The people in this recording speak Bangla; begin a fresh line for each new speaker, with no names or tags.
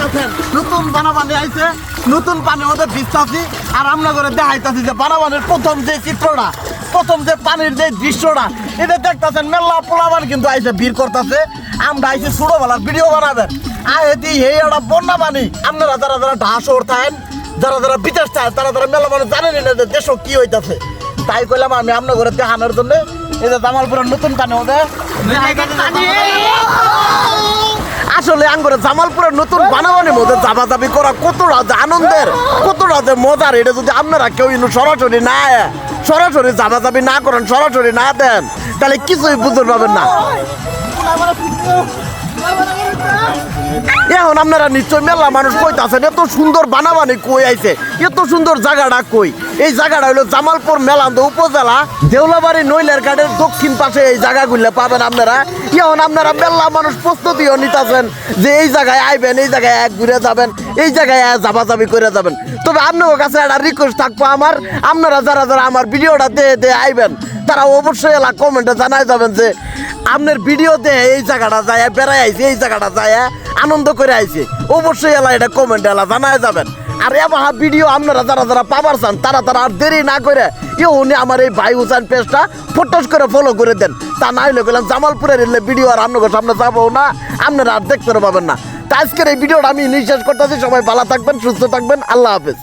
দেখেন নতুন বানাবানি আইছে, নতুন পানির মধ্যে ভিজতাছি আর আমরা করে দেখাইতাছি যে বানাবানির প্রথম যে চিত্রটা, প্রথম যে পানির যে দৃশ্যটা, এটা দেখতাছেন, মেলা পোলাবান কিন্তু আইছে ভিড় করতেছে। আমরা আইছি ছোটবেলার ভিডিও বানাবেন। এটি এই একটা বন্যা পানি আপনারা যারা যারা ঢাস থাকেন, যারা যারা বিদেশ থাকেন, তারা তারা মেলা মানুষ জানেনই না যে দেশ কি হইতাছে। তাই কইলাম আমি আপনার ঘরে দেখানোর জন্য এটা জামালপুরের নতুন পানি! ওদের আসলে আঙ্গুরে জামালপুরের নতুন বানাবানির মধ্যে জাবাজাবি করা কতটা যে আনন্দের কতটা যে মজার। এটা যদি আপনারা কেউ ইনু সরাসরি না সরাসরি জাবাজাবি না করেন, সরাসরি না দেন, তাহলে কিছুই বুঝতে পারবেন না। এখন আপনারা নিশ্চয় মেলা মানুষ কইতাছেন, এত সুন্দর বানাবানি কই আইছে, এত সুন্দর জায়গাটা কই? এই জায়গাটা হলো জামালপুর মেলান্দ উপজেলা দেউলাবাড়ি নইলের ঘাটের দক্ষিণ পাশে এই জায়গাগুলো পাবেন আপনারা। এখন আপনারা মেলা মানুষ প্রস্তুতিও নিতেছেন যে এই জায়গায় আইবেন, এই জায়গায় এক ঘুরে যাবেন, এই জায়গায় যাবাজাবি করে যাবেন। তবে আপনার কাছে একটা রিকোয়েস্ট থাকব আমার, আপনারা যারা যারা আমার ভিডিওটা দিয়ে দিয়ে আইবেন, তারা অবশ্যই এলা কমেন্টে জানাই যাবেন যে আপনার ভিডিওতে এই জায়গাটা যায় বেড়াই আইছে, এই জায়গাটা যায়, আনন্দ করে আইছে। অবশ্যই এলা এটা কমেন্ট এলা জানাই যাবেন। আর এবার ভিডিও আপনারা যারা যারা পাবার চান, তারা তারা আর দেরি না করে ইয়ে উনি আমার এই ভাই হুসাইন পেজটা ফটোস করে ফলো করে দেন। তা না হলে গেলাম জামালপুরের এলে ভিডিও আর আপনাদের সামনে যাব না, আপনারা আর দেখতে পাবেন না। তা আজকের এই ভিডিওটা আমি নিঃশ্বাস করতেছি। সবাই ভালো থাকবেন, সুস্থ থাকবেন, আল্লাহ হাফেজ।